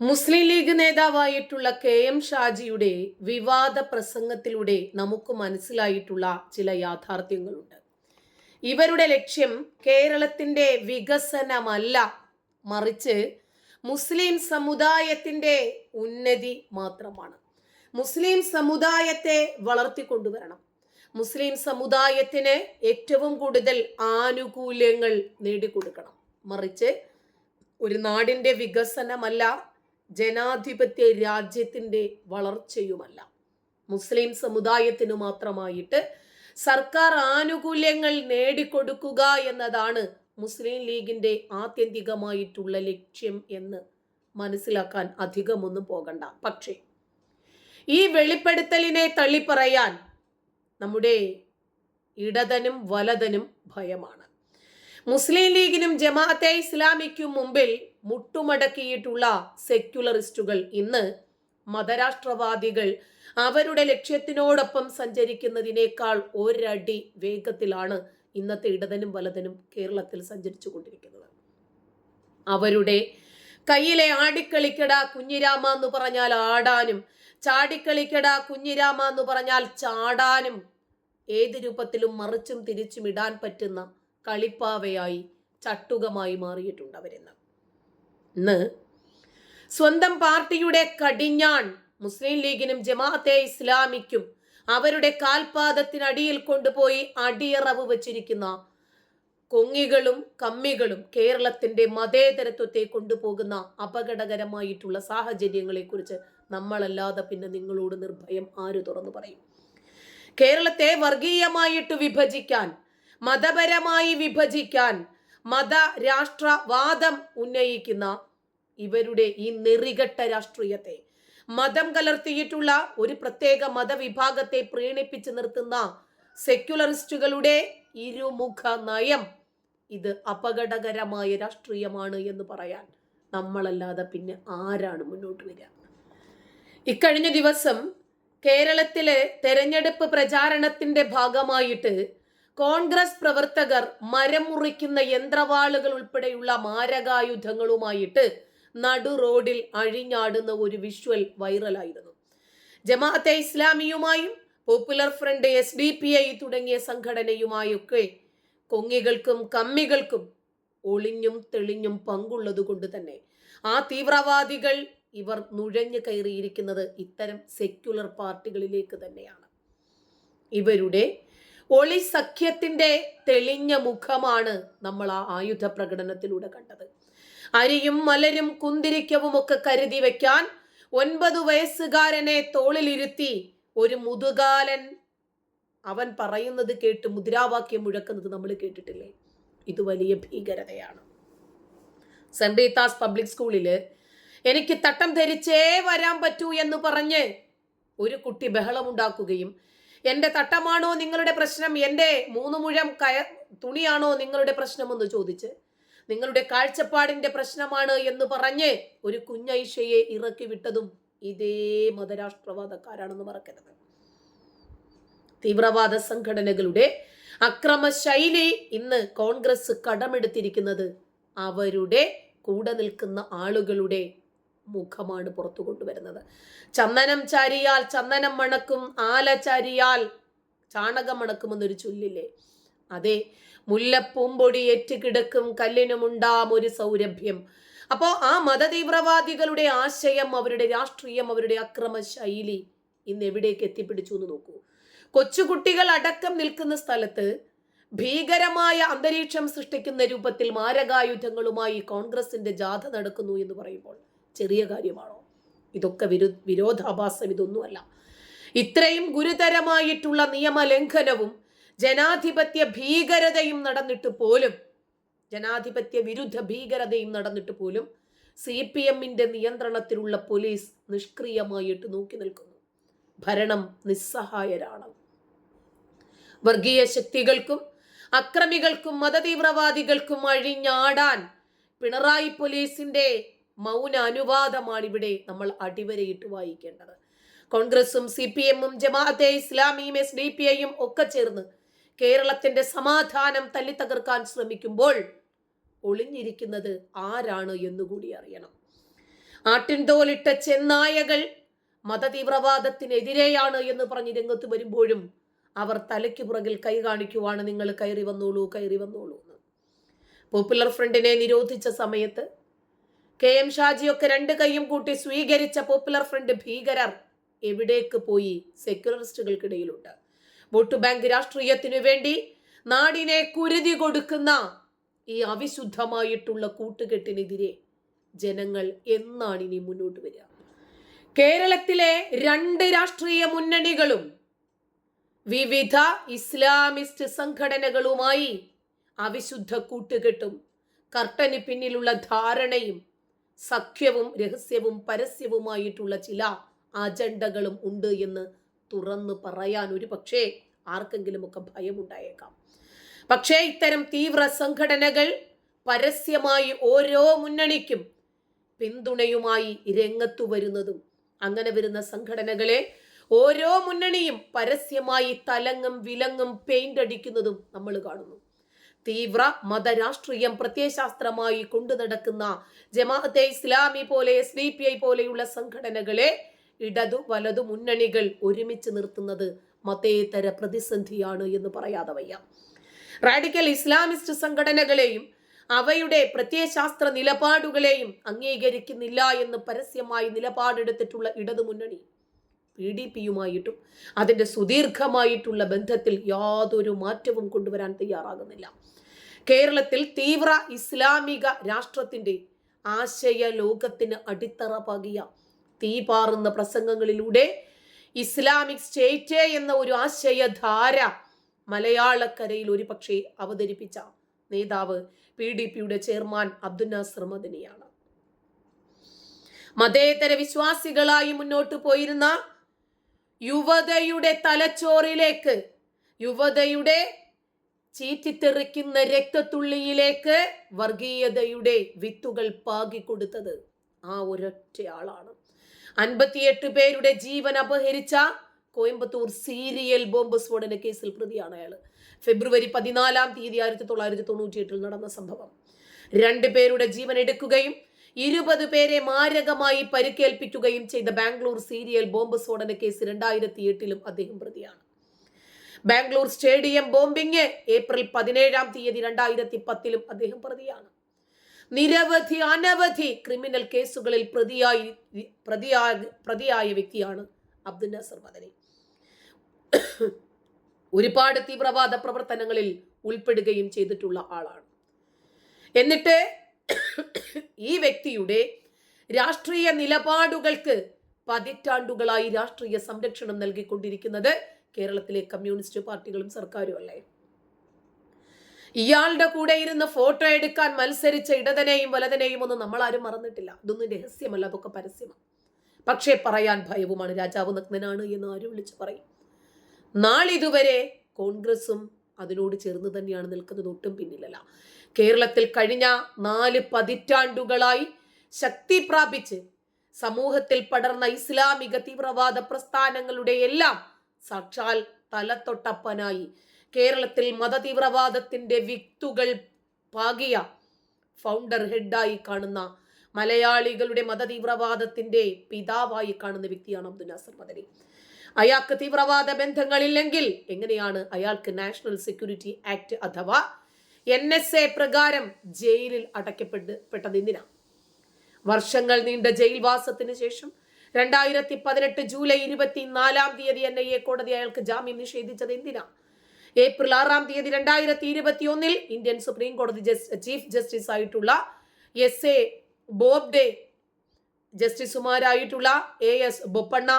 മുസ്ലിം ലീഗ് നേതാവായിട്ടുള്ള K M ഷാജിയുടെ വിവാദ പ്രസംഗത്തിലൂടെ നമുക്ക് മനസ്സിലായിട്ടുള്ള ചില യാഥാർത്ഥ്യങ്ങളുണ്ട്. ഇവരുടെ ലക്ഷ്യം കേരളത്തിന്റെ വികസനമല്ല മറിച്ച് മുസ്ലിം സമുദായത്തിന്റെ ഉന്നതി മാത്രമാണ്. മുസ്ലിം സമുദായത്തെ വളർത്തിക്കൊണ്ടുവരണം. മുസ്ലിം സമുദായത്തിന് ഏറ്റവും കൂടുതൽ ആനുകൂല്യങ്ങൾ നേടിക്കൊടുക്കണം. മറിച്ച് ഒരു നാടിന്റെ വികസനമല്ല ജനാധിപത്യ രാജ്യത്തിന്റെ വളർച്ചയുമല്ല. മുസ്ലിം സമുദായത്തിനു മാത്രമായിട്ട് സർക്കാർ ആനുകൂല്യങ്ങൾ നേടിക്കൊടുക്കുക എന്നതാണ് മുസ്ലിം ലീഗിന്റെ ആത്യന്തികമായിട്ടുള്ള ലക്ഷ്യം എന്ന് മനസ്സിലാക്കാൻ അധികമൊന്നും പോകണ്ട. പക്ഷേ ഈ വെളിപ്പെടുത്തലിനെ തള്ളിപ്പറയാൻ നമ്മുടെ ഇടതനും വലതനും ഭയമാണ്. മുസ്ലിം ലീഗിനും ജമാഅത്തെ ഇസ്ലാമിക്കും മുമ്പിൽ മുട്ടുമടക്കിയിട്ടുള്ള സെക്യുലറിസ്റ്റുകൾ ഇന്ന് മതരാഷ്ട്രവാദികൾ അവരുടെ ലക്ഷ്യത്തിനോടൊപ്പം സഞ്ചരിക്കുന്നതിനേക്കാൾ ഒരടി വേഗത്തിലാണ് ഇന്നത്തെ ഇടതനും വലതനും കേരളത്തിൽ സഞ്ചരിച്ചു കൊണ്ടിരിക്കുന്നത് അവരുടെ കയ്യിലെ ആടിക്കളിക്കട കുഞ്ഞിരാമ എന്ന് പറഞ്ഞാൽ ആടാനും ചാടിക്കളിക്കട കുഞ്ഞിരാമ എന്ന് പറഞ്ഞാൽ ചാടാനും ഏത് രൂപത്തിലും മറിച്ചും തിരിച്ചും ഇടാൻ പറ്റുന്ന കളിപ്പാവയായി ചട്ടുകമായി മാറിയിട്ടുണ്ട് അവരിന്ന്. ഇന്ന് സ്വന്തം പാർട്ടിയുടെ കടിഞ്ഞാൺ മുസ്ലിം ലീഗിനും ജമാഅത്തെ ഇസ്ലാമിക്കും അവരുടെ കാൽപാദത്തിനടിയിൽ കൊണ്ടുപോയി അടിയറവ് വച്ചിരിക്കുന്ന കൊങ്ങികളും കമ്മികളും കേരളത്തിന്റെ മതേതരത്വത്തെ കൊണ്ടുപോകുന്ന അപകടകരമായിട്ടുള്ള സാഹചര്യങ്ങളെക്കുറിച്ച് നമ്മളല്ലാതെ പിന്നെ നിങ്ങളോട് നിർഭയം ആര് തുറന്നു പറയും? കേരളത്തെ വർഗീയമായിട്ട് വിഭജിക്കാൻ മതപരമായി വിഭജിക്കാൻ മത രാഷ്ട്രവാദം ഉന്നയിക്കുന്ന ഇവരുടെ ഈ നെറികെട്ട രാഷ്ട്രീയത്തെ. മതം കലർത്തിയിട്ടുള്ള ഒരു പ്രത്യേക മതവിഭാഗത്തെ പ്രീണിപ്പിച്ച് നിർത്തുന്ന സെക്യുലറിസ്റ്റുകളുടെ ഇരുമുഖ നയം ഇത് അപകടകരമായ രാഷ്ട്രീയമാണ് എന്ന് പറയാൻ നമ്മളല്ലാതെ പിന്നെ ആരാണ് മുന്നോട്ട് വരിക? ഇക്കഴിഞ്ഞ ദിവസം കേരളത്തിലെ തെരഞ്ഞെടുപ്പ് പ്രചാരണത്തിന്റെ ഭാഗമായിട്ട് കോൺഗ്രസ് പ്രവർത്തകർ മരം മുറിക്കുന്ന യന്ത്രവാളുകൾ ഉൾപ്പെടെയുള്ള മാരകായുധങ്ങളുമായിട്ട് നടു റോഡിൽ അഴിഞ്ഞാടുന്ന ഒരു വിഷ്വൽ വൈറലായിരുന്നു ജമാഅത്തെ ഇസ്ലാമിയുമായും popular front S D P I തുടങ്ങിയ സംഘടനയുമായൊക്കെ കൊങ്ങികൾക്കും കമ്മികൾക്കും ഒളിഞ്ഞും തെളിഞ്ഞും പങ്കുള്ളത് കൊണ്ട് തന്നെ ആ തീവ്രവാദികൾ ഇവർ നുഴഞ്ഞു കയറിയിരിക്കുന്നത് ഇത്തരം സെക്യുലർ പാർട്ടികളിലേക്ക് തന്നെയാണ്. ഇവരുടെ ഒളി സഖ്യത്തിന്റെ തെളിഞ്ഞ മുഖമാണ് നമ്മൾ ആ ആയുധ പ്രകടനത്തിലൂടെ കണ്ടത്. അരിയും മലരും കുന്തിരിക്കവും ഒക്കെ കരുതി വയ്ക്കാൻ ഒൻപത് വയസ്സുകാരനെ തോളിലിരുത്തി ഒരു മുതുകാലൻ അവൻ പറയുന്നത് കേട്ട് മുദ്രാവാക്യം മുഴക്കുന്നത് നമ്മൾ കേട്ടിട്ടില്ലേ? ഇത് വലിയ ഭീകരതയാണ്. സെന്റ് റീത്താസ് പബ്ലിക് സ്കൂളിൽ എനിക്ക് തട്ടം ധരിച്ചേ വരാൻ പറ്റൂ എന്ന് പറഞ്ഞ് ഒരു കുട്ടി ബഹളമുണ്ടാക്കുകയും എന്റെ തട്ടമാണോ നിങ്ങളുടെ പ്രശ്നം? എന്റെ മൂന്ന് മുഴം കയ തുണിയാണോ നിങ്ങളുടെ പ്രശ്നമെന്ന് ചോദിച്ച് നിങ്ങളുടെ കാഴ്ചപ്പാടിന്റെ പ്രശ്നമാണ് എന്ന് പറഞ്ഞ് ഒരു കുഞ്ഞൈഷയെ ഇറക്കി വിട്ടതും ഇതേ മതരാഷ്ട്രവാദക്കാരാണെന്ന് മറക്കരുത്. തീവ്രവാദ സംഘടനകളുടെ അക്രമ ശൈലി ഇന്ന് കോൺഗ്രസ് കടമെടുത്തിരിക്കുന്നത് അവരുടെ കൂടെ നിൽക്കുന്ന ആളുകളുടെ മുഖമാണ് പുറത്തു കൊണ്ടുവരുന്നത്. ചന്ദനം ചാരിയാൽ ചന്ദനം മണക്കും ആല ചാരിയാൽ ചാണകം മണക്കുമെന്നൊരു ചൊല്ലില്ലേ? അതെ മുല്ലപ്പൂമ്പൊടി ഏറ്റുകിടക്കും കല്ലിനുമുണ്ടാം ഒരു സൗരഭ്യം. അപ്പോൾ ആ മതതീവ്രവാദികളുടെ ആശയം അവരുടെ രാഷ്ട്രീയം അവരുടെ അക്രമ ശൈലി ഇന്ന് എവിടേക്ക് എത്തിപ്പിടിച്ചു എന്ന് നോക്കൂ. കൊച്ചുകുട്ടികൾ അടക്കം നിൽക്കുന്ന സ്ഥലത്ത് ഭീകരമായ അന്തരീക്ഷം സൃഷ്ടിക്കുന്ന രൂപത്തിൽ മാരകായുധങ്ങളുമായി കോൺഗ്രസിന്റെ ജാഥ നടക്കുന്നു എന്ന് പറയുമ്പോൾ ചെറിയ കാര്യമാണോ? ഇതൊക്കെ വിരു വിരോധാഭാസം ഇതൊന്നുമല്ല. ഇത്രയും ഗുരുതരമായിട്ടുള്ള നിയമലംഘനവും ജനാധിപത്യ ഭീകരതയും നടന്നിട്ട് പോലും ജനാധിപത്യ വിരുദ്ധ ഭീകരതയും നടന്നിട്ട് പോലും സി പി എമ്മിന്റെ നിയന്ത്രണത്തിലുള്ള പോലീസ് നിഷ്ക്രിയമായിട്ട് നോക്കി നിൽക്കുന്നു. ഭരണം നിസ്സഹായരാണ്. വർഗീയ ശക്തികൾക്കും അക്രമികൾക്കും മതതീവ്രവാദികൾക്കും അഴിഞ്ഞാടാൻ പിണറായി പോലീസിന്റെ മൗന അനുവാദമാണ് ഇവിടെ നമ്മൾ അടിവരയിട്ട് വായിക്കേണ്ടത്. കോൺഗ്രസും സി പി എമ്മും ജമാഅത്തെ ഇസ്ലാമിയും എസ് ഡി പി ഐയും ഒക്കെ ചേർന്ന് കേരളത്തിന്റെ സമാധാനം തല്ലിത്തകർക്കാൻ ശ്രമിക്കുമ്പോൾ ഒളിഞ്ഞിരിക്കുന്നത് ആരാണ് എന്നുകൂടി അറിയണം. ആട്ടിൻതോലിട്ട ചെന്നായകൾ മതതീവ്രവാദത്തിനെതിരെയാണ് എന്ന് പറഞ്ഞ് രംഗത്ത് വരുമ്പോഴും അവർ തലയ്ക്ക് പുറകിൽ കൈ കാണിക്കുവാണ് നിങ്ങൾ കയറി വന്നോളൂ കയറി വന്നോളൂ എന്ന്. പോപ്പുലർ ഫ്രണ്ടിനെ നിരോധിച്ച സമയത്ത് കെ എം ഷാജിയൊക്കെ രണ്ട് കൈയും കൂട്ടി സ്വീകരിച്ച പോപ്പുലർ ഫ്രണ്ട് ഭീകരർ എവിടേക്ക് പോയി? സെക്യുലറിസ്റ്റുകൾക്കിടയിലുണ്ട്. വോട്ട് ബാങ്ക് രാഷ്ട്രീയത്തിനു വേണ്ടി നാടിനെ കുരുതി കൊടുക്കുന്ന ഈ അവിശുദ്ധമായിട്ടുള്ള കൂട്ടുകെട്ടിനെതിരെ ജനങ്ങൾ എന്നാണ് ഇനി മുന്നോട്ട് വരിക. കേരളത്തിലെ രണ്ട് രാഷ്ട്രീയ മുന്നണികളും വിവിധ ഇസ്ലാമിസ്റ്റ് സംഘടനകളുമായി അവിശുദ്ധ കൂട്ടുകെട്ടും കർട്ടന് പിന്നിലുള്ള ധാരണയും സഖ്യവും രഹസ്യവും പരസ്യവുമായിട്ടുള്ള ചില അജണ്ടകളും ഉണ്ട് എന്ന് തുറന്നു പറയാൻ ഒരു പക്ഷേ ആർക്കെങ്കിലുമൊക്കെ ഭയമുണ്ടായേക്കാം. പക്ഷേ ഇത്തരം തീവ്ര സംഘടനകൾ പരസ്യമായി ഓരോ മുന്നണിക്കും പിന്തുണയുമായി രംഗത്തു വരുന്നതും അങ്ങനെ വരുന്ന സംഘടനകളെ ഓരോ മുന്നണിയും പരസ്യമായി തലങ്ങും വിലങ്ങും പെയിന്റ് അടിക്കുന്നതും നമ്മൾ കാണുന്നു. തീവ്ര മതരാഷ്ട്രീയം പ്രത്യയശാസ്ത്രമായി കൊണ്ടു നടക്കുന്ന ജമാഅത്തെ ഇസ്ലാമി പോലെ എസ് ഡി പി ഐ പോലെയുള്ള സംഘടനകളെ ഇടതു വലതു മുന്നണികൾ ഒരുമിച്ച് നിർത്തുന്നത് മതേതര പ്രതിസന്ധിയാണ് എന്ന് പറയാതെ വയ്യ. റാഡിക്കൽ ഇസ്ലാമിസ്റ്റ് സംഘടനകളെയും അവയുടെ പ്രത്യയശാസ്ത്ര നിലപാടുകളെയും അംഗീകരിക്കുന്നില്ല എന്ന് പരസ്യമായി നിലപാടെടുത്തിട്ടുള്ള ഇടതുമുന്നണി പി ഡി പിയുമായിട്ടും അതിന്റെ സുദീർഘമായിട്ടുള്ള ബന്ധത്തിൽ യാതൊരു മാറ്റവും കൊണ്ടുവരാൻ തയ്യാറാകുന്നില്ല. കേരളത്തിൽ തീവ്ര ഇസ്ലാമിക രാഷ്ട്രത്തിന്റെ ആശയ ലോകത്തിന് അടിത്തറ പാകിയ തീപാറുന്ന പ്രസംഗങ്ങളിലൂടെ ഇസ്ലാമിക് സ്റ്റേറ്റ് എന്ന ഒരു ആശയധാര മലയാളക്കരയിൽ ഒരു പക്ഷേ അവതരിപ്പിച്ച നേതാവ് പി ഡി പിയുടെ ചെയർമാൻ അബ്ദുൽ നാസർ മദനിയാണ്. മതേതര വിശ്വാസികളായി മുന്നോട്ട് പോയിരുന്ന യുവതയുടെ തലച്ചോറിലേക്ക് യുവതയുടെ ചീറ്റിത്തെറിക്കുന്ന രക്തത്തുള്ളിയിലേക്ക് വർഗീയതയുടെ വിത്തുകൾ പാകി പാകിക്കൊടുത്തത് ആ ഒരൊറ്റയാളാണ് അൻപത്തിയെട്ട് പേരുടെ ജീവൻ അപഹരിച്ച കോയമ്പത്തൂർ സീരിയൽ ബോംബ് സ്ഫോടന കേസിൽ പ്രതിയാണ് അയാൾ ഫെബ്രുവരി പതിനാലാം തീയതി ആയിരത്തി തൊള്ളായിരത്തി തൊണ്ണൂറ്റി എട്ടിൽ നടന്ന സംഭവം. രണ്ട് പേരുടെ ജീവൻ എടുക്കുകയും ഇരുപത് പേരെ മാരകമായി പരിക്കേൽപ്പിക്കുകയും ചെയ്ത ബാംഗ്ലൂർ സീരിയൽ ബോംബ് സ്ഫോടന കേസ് രണ്ടായിരത്തി എട്ടിലും അദ്ദേഹം പ്രതിയാണ്. ബാംഗ്ലൂർ സ്റ്റേഡിയം ബോംബിങ് ഏപ്രിൽ പതിനേഴാം തീയതി രണ്ടായിരത്തി പത്തിലും അദ്ദേഹം പ്രതിയാണ്. നിരവധി അനവധി ക്രിമിനൽ കേസുകളിൽ പ്രതിയായി പ്രതിയായ പ്രതിയായ വ്യക്തിയാണ് അബ്ദുൽ നസർ മദനി. ഒരുപാട് തീവ്രവാദ പ്രവർത്തനങ്ങളിൽ ഉൾപ്പെടുകയും ചെയ്തിട്ടുള്ള ആളാണ്. എന്നിട്ട് ഈ വ്യക്തിയുടെ രാഷ്ട്രീയ നിലപാടുകൾക്ക് പതിറ്റാണ്ടുകളായി രാഷ്ട്രീയ സംരക്ഷണം നൽകിക്കൊണ്ടിരിക്കുന്നത് കേരളത്തിലെ കമ്മ്യൂണിസ്റ്റ് പാർട്ടികളും സർക്കാരും അല്ലേ? ഇയാളുടെ കൂടെ ഇരുന്ന് ഫോട്ടോ എടുക്കാൻ മത്സരിച്ച ഇടതനെയും വലതനെയും ഒന്നും നമ്മൾ ആരും മറന്നിട്ടില്ല. ഇതൊന്നും രഹസ്യമല്ല അതൊക്കെ പരസ്യമാണ്. പക്ഷേ പറയാൻ ഭയവുമാണ്. രാജാവ് നഗ്നനാണ് എന്ന് ആരും വിളിച്ചു പറയും. നാളിതുവരെ കോൺഗ്രസും അതിനോട് ചേർന്ന് തന്നെയാണ് നിൽക്കുന്നത്. ഒട്ടും പിന്നിലല്ല. കേരളത്തിൽ കഴിഞ്ഞ നാല് പതിറ്റാണ്ടുകളായി ശക്തി പ്രാപിച്ച് സമൂഹത്തിൽ പടർന്ന ഇസ്ലാമിക തീവ്രവാദ പ്രസ്ഥാനങ്ങളുടെ എല്ലാം സാക്ഷാൽ തലത്തൊട്ടപ്പനായി കേരളത്തിൽ മതതീവ്രവാദത്തിന്റെ വിത്തുകൾ പാകിയ ഫൗണ്ടർ ഹെഡായി കാണുന്ന മലയാളികളുടെ മതതീവ്രവാദത്തിന്റെ പിതാവായി കാണുന്ന വ്യക്തിയാണ് അബ്ദുൽ നാസർ മദനി. അയാൾക്ക് തീവ്രവാദ ബന്ധങ്ങളില്ലെങ്കിൽ എങ്ങനെയാണ് അയാൾക്ക് നാഷണൽ സെക്യൂരിറ്റി ആക്ട് അഥവാ എൻ എസ് എ പ്രകാരം ജയിലിൽ അടയ്ക്കപ്പെട്ട് പെട്ടത് വർഷങ്ങൾ നീണ്ട ജയിൽവാസത്തിന് ശേഷം രണ്ടായിരത്തി പതിനെട്ട് ജൂലൈ ഇരുപത്തിനാലാം തീയതി എൻ ഐ എ കോടതി അയാൾക്ക് ജാമ്യം നിഷേധിച്ചത് എന്തിനാ? ഏപ്രിൽ ആറാം തീയതി രണ്ടായിരത്തി ഇരുപത്തി ഒന്നിൽ ഇന്ത്യൻ സുപ്രീം കോടതി ചീഫ് ജസ്റ്റിസ് ആയിട്ടുള്ള S A Bobde ജസ്റ്റിസുമാരായിട്ടുള്ള A S Bopanna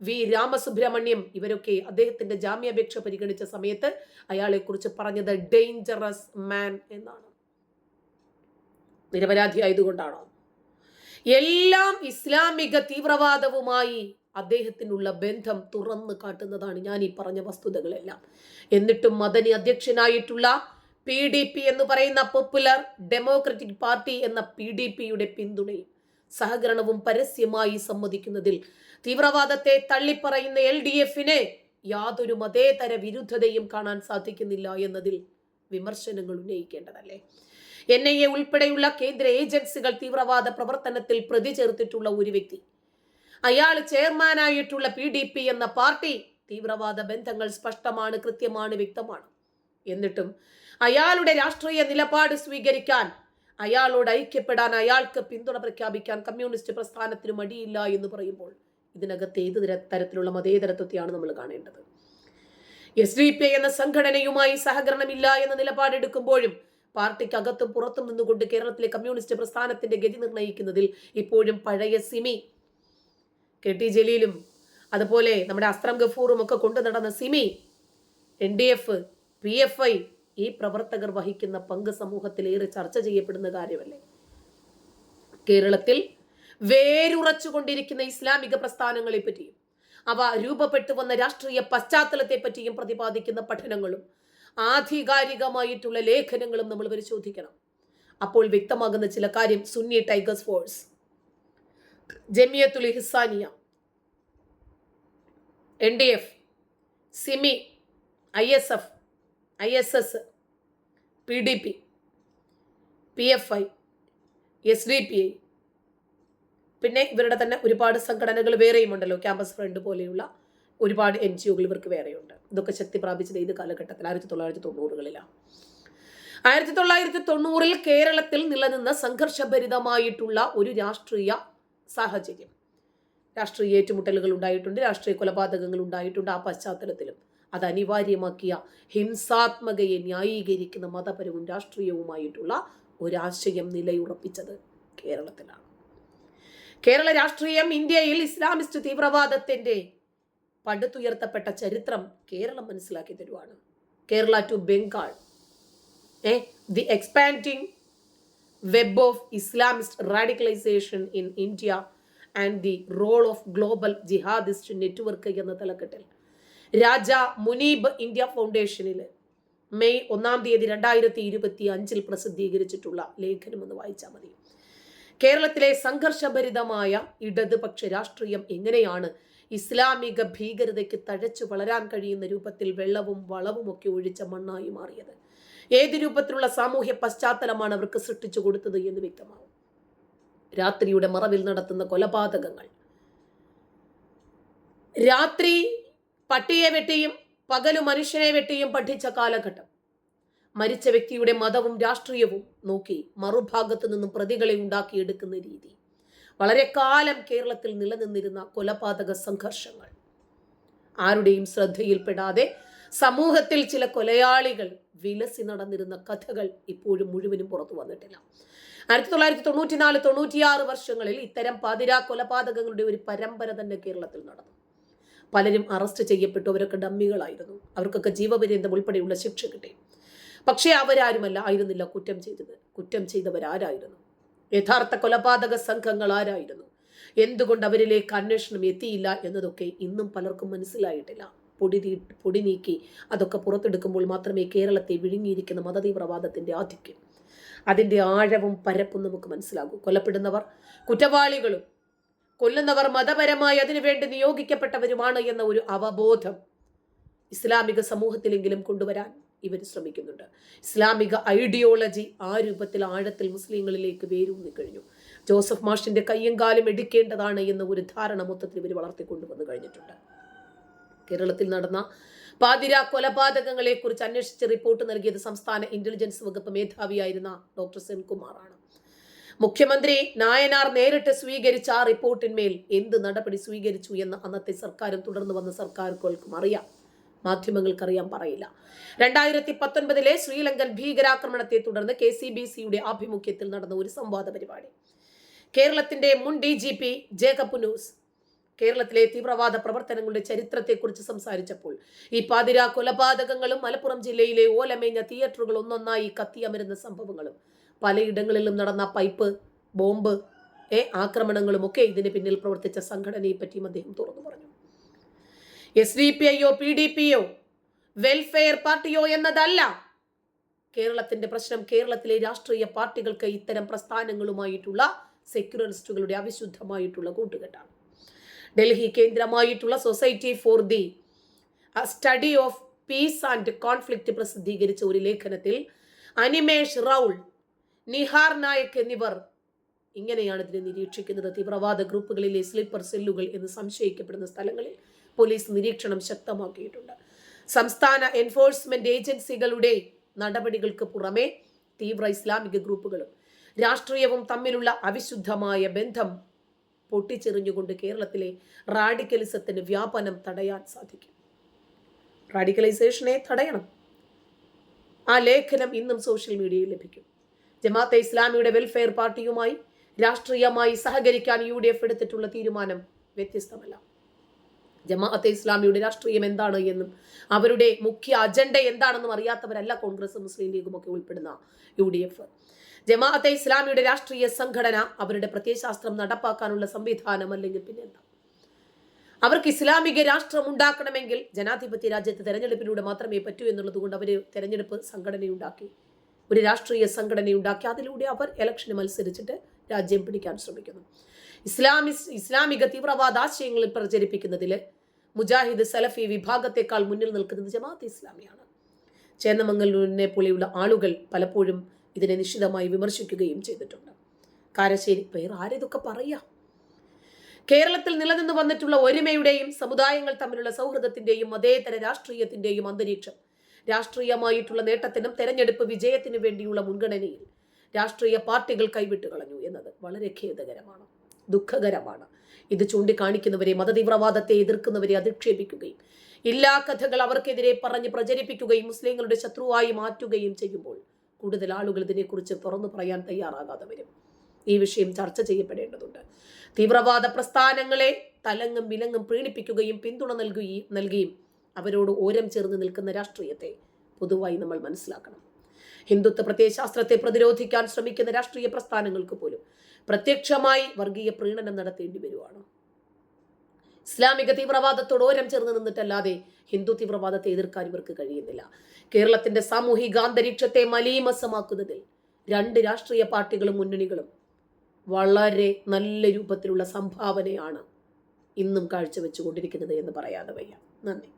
V Ramasubramanian ഇവരൊക്കെ അദ്ദേഹത്തിന്റെ ജാമ്യാപേക്ഷ പരിഗണിച്ച സമയത്ത് അയാളെ കുറിച്ച് പറഞ്ഞത് ഡേഞ്ചറസ് മാൻ എന്നാണ്. നിരപരാധി ആയതുകൊണ്ടാണോ എല്ലാം ഇസ്ലാമിക തീവ്രവാദവുമായി അദ്ദേഹത്തിനുള്ള ബന്ധം തുറന്നു കാട്ടുന്നതാണ് ഞാൻ ഈ പറഞ്ഞ വസ്തുതകളെല്ലാം. എന്നിട്ടും മദനി അധ്യക്ഷനായിട്ടുള്ള പി ഡി പി എന്ന് പറയുന്ന പോപ്പുലർ ഡെമോക്രറ്റിക് പാർട്ടി എന്ന പി ഡി പിയുടെ പിന്തുണയും സഹകരണവും പരസ്യമായി സമ്മതിക്കുന്നതിൽ തീവ്രവാദത്തെ തള്ളിപ്പറയുന്ന എൽ ഡി എഫിന് യാതൊരു മതേതര വിരുദ്ധതയും കാണാൻ സാധിക്കുന്നില്ല എന്നതിൽ വിമർശനങ്ങൾ ഉന്നയിക്കേണ്ടതല്ലേ? എൻ ഐ എ ഉൾപ്പെടെയുള്ള കേന്ദ്ര ഏജൻസികൾ തീവ്രവാദ പ്രവർത്തനത്തിൽ പ്രതി ചേർത്തിട്ടുള്ള ഒരു വ്യക്തി. അയാൾ ചെയർമാനായിട്ടുള്ള പി ഡി പി എന്ന പാർട്ടി തീവ്രവാദ ബന്ധങ്ങൾ സ്പഷ്ടമാണ് കൃത്യമാണ് വ്യക്തമാണ്. എന്നിട്ടും അയാളുടെ രാഷ്ട്രീയ നിലപാട് സ്വീകരിക്കാൻ അയാളോട് ഐക്യപ്പെടാൻ അയാൾക്ക് പിന്തുണ പ്രഖ്യാപിക്കാൻ കമ്മ്യൂണിസ്റ്റ് പ്രസ്ഥാനത്തിന് മടിയില്ല എന്ന് പറയുമ്പോൾ ഇതിനകത്ത് ഏത് തര- തരത്തിലുള്ള മതേതരത്വത്തെയാണ് നമ്മൾ കാണേണ്ടത്? എസ് ഡി പി എന്ന സംഘടനയുമായി സഹകരണമില്ല എന്ന നിലപാടെടുക്കുമ്പോഴും പാർട്ടിക്ക് അകത്തും പുറത്തും നിന്നുകൊണ്ട് കേരളത്തിലെ കമ്മ്യൂണിസ്റ്റ് പ്രസ്ഥാനത്തിന്റെ ഗതി നിർണയിക്കുന്നതിൽ ഇപ്പോഴും പഴയ സിമി കെ ടി ജലീലും അതുപോലെ നമ്മുടെ അസ്ത്രം ഗഫൂറും ഒക്കെ കൊണ്ടു നടന്ന SIMI N D F P F I ഈ പ്രവർത്തകർ വഹിക്കുന്ന പങ്ക് സമൂഹത്തിൽ ഏറെ ചർച്ച ചെയ്യപ്പെടുന്ന കാര്യമല്ലേ? കേരളത്തിൽ വേരുറച്ചുകൊണ്ടിരിക്കുന്ന ഇസ്ലാമിക പ്രസ്ഥാനങ്ങളെ പറ്റിയും അവ രൂപപ്പെട്ടു വന്ന രാഷ്ട്രീയ പശ്ചാത്തലത്തെ പറ്റിയും പ്രതിപാദിക്കുന്ന പഠനങ്ങളും ആധികാരികമായിട്ടുള്ള ലേഖനങ്ങളും നമ്മൾ പരിശോധിക്കണം. അപ്പോൾ വ്യക്തമാകുന്ന ചില കാര്യം Sunni tigers force Jamiathul Hisaniya N D F SIMI I S F I S S P D P P F I S D P I. പിന്നെ ഇവരുടെ തന്നെ ഒരുപാട് സംഘടനകൾ വേറെയും ഉണ്ടല്ലോ. ക്യാമ്പസ് ഫ്രണ്ട് പോലെയുള്ള ഒരുപാട് എൻ ജി ഒകൾ ഇവർക്ക് വേറെയുണ്ട്. ഇതൊക്കെ ശക്തി പ്രാപിച്ചത് ഏത് കാലഘട്ടത്തിൽ ആയിരത്തി തൊള്ളായിരത്തി തൊണ്ണൂറുകളിലാണ് ആയിരത്തി തൊള്ളായിരത്തി തൊണ്ണൂറിൽ കേരളത്തിൽ നിലനിന്ന സംഘർഷഭരിതമായിട്ടുള്ള ഒരു രാഷ്ട്രീയ സാഹചര്യം. രാഷ്ട്രീയ ഏറ്റുമുട്ടലുകൾ ഉണ്ടായിട്ടുണ്ട് രാഷ്ട്രീയ കൊലപാതകങ്ങൾ ഉണ്ടായിട്ടുണ്ട് ആ പശ്ചാത്തലത്തിലും. അത് അനിവാര്യമാക്കിയ ഹിംസാത്മകയെ ന്യായീകരിക്കുന്ന മതപരവും രാഷ്ട്രീയവുമായിട്ടുള്ള ഒരാശയം നിലയുറപ്പിച്ചത് കേരളത്തിലാണ്. കേരള രാഷ്ട്രീയം ഇന്ത്യയിൽ ഇസ്ലാമിസ്റ്റ് തീവ്രവാദത്തിന്റെ പടുത്തുയർത്തപ്പെട്ട ചരിത്രം കേരളം മനസ്സിലാക്കി തരുവാണ്. Kerala to Bengal. A the expanding web of islamist radicalisation in India and the role of global jihadist network എന്ന തലക്കെട്ടിൽ രാജ മുനീബ് ഇന്ത്യ ഫൗണ്ടേഷനിൽ മെയ് ഒന്നാം തീയതി രണ്ടായിരത്തി ഇരുപത്തി അഞ്ചിൽ പ്രസിദ്ധീകരിച്ചിട്ടുള്ള ലേഖനം ഒന്ന് വായിച്ചാൽ മതി. കേരളത്തിലെ സംഘർഷഭരിതമായ ഇടതുപക്ഷ രാഷ്ട്രീയം എങ്ങനെയാണ് ഇസ്ലാമിക ഭീകരതയ്ക്ക് തഴച്ചു വളരാൻ കഴിയുന്ന രൂപത്തിൽ വെള്ളവും വളവും ഒക്കെ ഒഴിച്ച മണ്ണായി മാറിയത്? ഏത് രൂപത്തിലുള്ള സാമൂഹ്യ പശ്ചാത്തലമാണ് അവർക്ക് സൃഷ്ടിച്ചു കൊടുത്തത് എന്ന് വ്യക്തമാവും. രാത്രിയുടെ മറവിൽ നടത്തുന്ന കൊലപാതകങ്ങൾ. രാത്രി പട്ടിയെ വെട്ടിയും പകലു മനുഷ്യനെ വെട്ടിയും പഠിച്ച കാലഘട്ടം. മരിച്ച വ്യക്തിയുടെ മതവും രാഷ്ട്രീയവും നോക്കി മറുഭാഗത്തു നിന്നും പ്രതികളെ ഉണ്ടാക്കിയെടുക്കുന്ന രീതി. വളരെ കാലം കേരളത്തിൽ നിലനിന്നിരുന്ന കൊലപാതക സംഘർഷങ്ങൾ. ആരുടെയും ശ്രദ്ധയിൽപ്പെടാതെ സമൂഹത്തിൽ ചില കൊലയാളികൾ വിലസി നടന്നിരുന്ന കഥകൾ ഇപ്പോഴും മുഴുവനും പുറത്തു വന്നിട്ടില്ല. ആയിരത്തി തൊള്ളായിരത്തി തൊണ്ണൂറ്റിനാല് തൊണ്ണൂറ്റിയാറ് വർഷങ്ങളിൽ ഇത്തരം പാതിരാ കൊലപാതകങ്ങളുടെ ഒരു പരമ്പര തന്നെ കേരളത്തിൽ നടന്നു. പലരും അറസ്റ്റ് ചെയ്യപ്പെട്ടു. അവരൊക്കെ ഡമ്മികളായിരുന്നു. അവർക്കൊക്കെ ജീവപര്യന്തം ഉൾപ്പെടെയുള്ള ശിക്ഷ കിട്ടി. പക്ഷേ അവരാരുമല്ല ആയിരുന്നില്ല കുറ്റം ചെയ്തത്. കുറ്റം ചെയ്തവരാരായിരുന്നു? യഥാർത്ഥ കൊലപാതക സംഘങ്ങൾ ആരായിരുന്നു? എന്തുകൊണ്ട് അവരിലേക്ക് അന്വേഷണം എത്തിയില്ല എന്നതൊക്കെ ഇന്നും പലർക്കും മനസ്സിലായിട്ടില്ല. പൊടി പൊടി നീക്കി അതൊക്കെ പുറത്തെടുക്കുമ്പോൾ മാത്രമേ കേരളത്തെ വിഴുങ്ങിയിരിക്കുന്ന മതതീവ്രവാദത്തിന്റെ ആധിക്യം അതിന്റെ ആഴവും പരപ്പും നമുക്ക് മനസ്സിലാകൂ. കൊല്ലപ്പെടുന്നവർ കുറ്റവാളികളും കൊല്ലുന്നവർ മതപരമായി അതിനുവേണ്ടി നിയോഗിക്കപ്പെട്ടവരുമാണ് എന്ന ഒരു അവബോധം ഇസ്ലാമിക സമൂഹത്തിലെങ്കിലും കൊണ്ടുവരാൻ ഇവർ ശ്രമിക്കുന്നുണ്ട്. ഇസ്ലാമിക ഐഡിയോളജി ആ രൂപത്തിൽ ആഴത്തിൽ മുസ്ലിങ്ങളിലേക്ക് വേരൂന്നി കഴിഞ്ഞു. ജോസഫ് മാഷിന്റെ കയ്യും കാലും എടുക്കേണ്ടതാണ് എന്ന ഒരു ധാരണ മൊത്തത്തിൽ ഇവർ വളർത്തിക്കൊണ്ടുവന്നു കഴിഞ്ഞിട്ടുണ്ട്. കേരളത്തിൽ നടന്ന പാതിര കൊലപാതകങ്ങളെക്കുറിച്ച് അന്വേഷിച്ച് റിപ്പോർട്ട് നൽകിയത് സംസ്ഥാന ഇന്റലിജൻസ് വകുപ്പ് മേധാവിയായിരുന്ന ഡോക്ടർ സെൻകുമാറാണ്. മുഖ്യമന്ത്രി നായനാർ നേരിട്ട് സ്വീകരിച്ച ആ റിപ്പോർട്ടിന്മേൽ എന്ത് നടപടി സ്വീകരിച്ചു എന്ന് അന്നത്തെ സർക്കാരും തുടർന്ന് വന്ന സർക്കാരുകൾക്കും അറിയാം. മാധ്യമങ്ങൾക്കറിയാൻ പറയില്ല. രണ്ടായിരത്തി പത്തൊൻപതിലെ ശ്രീലങ്കൻ ഭീകരാക്രമണത്തെ തുടർന്ന് കെ സി ബി സിയുടെ ആഭിമുഖ്യത്തിൽ നടന്ന ഒരു സംവാദ പരിപാടി. കേരളത്തിന്റെ മുൻ D G P Jacob news. കേരളത്തിലെ തീവ്രവാദ പ്രവർത്തനങ്ങളുടെ ചരിത്രത്തെക്കുറിച്ച് സംസാരിച്ചപ്പോൾ ഈ പാതിര കൊലപാതകങ്ങളും മലപ്പുറം ജില്ലയിലെ ഓലമേഞ്ഞ തിയേറ്ററുകൾ ഒന്നൊന്നായി കത്തിയമരുന്ന സംഭവങ്ങളും പലയിടങ്ങളിലും നടന്ന പൈപ്പ് ബോംബ് ഏ ആക്രമണങ്ങളും ഒക്കെ ഇതിന് പിന്നിൽ പ്രവർത്തിച്ച സംഘടനയെ പറ്റിയും അദ്ദേഹം തുറന്നു പറഞ്ഞു. എസ് ഡി പി ഐയോ പി ഡി പിയോ വെൽഫെയർ പാർട്ടിയോ എന്നതല്ല. കേരളത്തിന്റെ പ്രശ്നം കേരളത്തിലെ രാഷ്ട്രീയ പാർട്ടികൾക്ക് ഇത്തരം പ്രസ്ഥാനങ്ങളുമായിട്ടുള്ള സെക്യുലറിസ്റ്റുകളുടെ അവിശുദ്ധമായിട്ടുള്ള കൂട്ടുകെട്ടാണ്. Delhi കേന്ദ്രമായിട്ടുള്ള society for the study of peace and conflict പ്രസിദ്ധീകരിച്ച ഒരു ലേഖനത്തിൽ അനിമേഷ് റൗൾ നിഹാർ നായക് എന്നിവർ ഇങ്ങനെയാണ് ഇതിനെ നിരീക്ഷിക്കുന്നത്. തീവ്രവാദ ഗ്രൂപ്പുകളിലെ സ്ലീപ്പർ സെല്ലുകൾ എന്ന് സംശയിക്കപ്പെടുന്ന സ്ഥലങ്ങളിൽ പോലീസ് നിരീക്ഷണം ശക്തമാക്കിയിട്ടുണ്ട്. സംസ്ഥാന എൻഫോഴ്സ്മെന്റ് ഏജൻസികളുടെ നടപടികൾക്ക് പുറമെ തീവ്ര ഇസ്ലാമിക ഗ്രൂപ്പുകളും രാഷ്ട്രീയവും തമ്മിലുള്ള അവിശുദ്ധമായ ബന്ധം പൊട്ടിച്ചെറിഞ്ഞുകൊണ്ട് കേരളത്തിലെ റാഡിക്കലിസത്തിന് വ്യാപനം തടയാൻ സാധിക്കും. റാഡിക്കലൈസേഷനെ തടയണം. ആ ലേഖനം ഇന്നും സോഷ്യൽ മീഡിയയിൽ ലഭിക്കും. ജമാഅത്തെ ഇസ്ലാമിയുടെ വെൽഫെയർ പാർട്ടിയുമായി രാഷ്ട്രീയമായി സഹകരിക്കാൻ യു ഡി എഫ് എടുത്തിട്ടുള്ള തീരുമാനം വ്യത്യസ്തമല്ല. ജമാഅത്തെ ഇസ്ലാമിയുടെ രാഷ്ട്രീയം എന്താണ് എന്നും അവരുടെ മുഖ്യ അജണ്ട എന്താണെന്നും അറിയാത്തവരല്ല കോൺഗ്രസും മുസ്ലിം ലീഗും ഒക്കെ ഉൾപ്പെടുന്ന യു ഡി എഫ് ജമാഅത്തെ ഇസ്ലാമിയുടെ രാഷ്ട്രീയ സംഘടന അവരുടെ പ്രത്യയശാസ്ത്രം നടപ്പാക്കാനുള്ള സംവിധാനം അല്ലെങ്കിൽ പിന്നെ എന്താ അവർക്ക് ഇസ്ലാമിക രാഷ്ട്രം ഉണ്ടാക്കണമെങ്കിൽ ജനാധിപത്യ രാജ്യത്ത് തെരഞ്ഞെടുപ്പിലൂടെ മാത്രമേ പറ്റൂ എന്നുള്ളത് കൊണ്ട് അവർ തെരഞ്ഞെടുപ്പ് സംഘടനയുണ്ടാക്കി. ഒരു രാഷ്ട്രീയ സംഘടനയുണ്ടാക്കി. അതിലൂടെ അവർ ഇലക്ഷന് മത്സരിച്ചിട്ട് രാജ്യം പിടിക്കാൻ ശ്രമിക്കുന്നു. ഇസ്ലാമിസ് ഇസ്ലാമിക തീവ്രവാദ ആശയങ്ങളിൽ പ്രചരിപ്പിക്കുന്നതിൽ മുജാഹിദ് സലഫി വിഭാഗത്തെക്കാൾ മുന്നിൽ നിൽക്കുന്നത് ജമാഅത്ത് ഇസ്ലാമിയാണ്. ചേന്നമംഗലൂരിനെ പോലെയുള്ള ആളുകൾ പലപ്പോഴും ഇതിനെ നിശ്ചിതമായി വിമർശിക്കുകയും ചെയ്തിട്ടുണ്ട്. കാരശ്ശേരി പേർ ആരിതൊക്കെ പറയാ? കേരളത്തിൽ നിലനിന്ന് വന്നിട്ടുള്ള ഒരുമയുടെയും സമുദായങ്ങൾ തമ്മിലുള്ള സൗഹൃദത്തിന്റെയും മതേതര രാഷ്ട്രീയത്തിന്റെയും അന്തരീക്ഷം രാഷ്ട്രീയമായിട്ടുള്ള നേട്ടത്തിനും തെരഞ്ഞെടുപ്പ് വിജയത്തിനു വേണ്ടിയുള്ള മുൻഗണനയിൽ രാഷ്ട്രീയ പാർട്ടികൾ കൈവിട്ട് കളഞ്ഞു എന്നത് വളരെ ഖേദകരമാണ് ദുഃഖകരമാണ്. ഇത് ചൂണ്ടിക്കാണിക്കുന്നവരെ മതതീവ്രവാദത്തെ എതിർക്കുന്നവരെ അധിക്ഷേപിക്കുകയും ഇല്ലാ കഥകൾ അവർക്കെതിരെ പറഞ്ഞ് പ്രചരിപ്പിക്കുകയും മുസ്ലിങ്ങളുടെ ശത്രുവായി മാറ്റുകയും ചെയ്യുമ്പോൾ കൂടുതൽ ആളുകൾ ഇതിനെക്കുറിച്ച് തുറന്നു പറയാൻ തയ്യാറാകാതെ വരും. ഈ വിഷയം ചർച്ച ചെയ്യപ്പെടേണ്ടതുണ്ട്. തീവ്രവാദ പ്രസ്ഥാനങ്ങളെ തലങ്ങും വിലങ്ങും പ്രീണിപ്പിക്കുകയും പിന്തുണ നൽകുകയും നൽകിയും അവരോട് ഓരം ചേർന്ന് നിൽക്കുന്ന രാഷ്ട്രീയത്തെ പൊതുവായി നമ്മൾ മനസ്സിലാക്കണം. ഹിന്ദുത്വ പ്രത്യയശാസ്ത്രത്തെ പ്രതിരോധിക്കാൻ ശ്രമിക്കുന്ന രാഷ്ട്രീയ പ്രസ്ഥാനങ്ങൾക്ക് പോലും പ്രത്യക്ഷമായി വർഗീയ പ്രീണനം നടത്തേണ്ടി വരുവാണ്. ഇസ്ലാമിക തീവ്രവാദത്തോട് ഓരം ചേർന്ന് നിന്നിട്ടല്ലാതെ ഹിന്ദു തീവ്രവാദത്തെ എതിർക്കാൻ ഇവർക്ക് കഴിയുന്നില്ല. കേരളത്തിന്റെ സാമൂഹിക അന്തരീക്ഷത്തെ മലീമസമാക്കുന്നതിൽ രണ്ട് രാഷ്ട്രീയ പാർട്ടികളും മുന്നണികളും വളരെ നല്ല രൂപത്തിലുള്ള സംഭാവനയാണ് ഇന്നും കാഴ്ചവെച്ചുകൊണ്ടിരിക്കുന്നത് എന്ന് പറയാതെ വയ്യ. നന്ദി.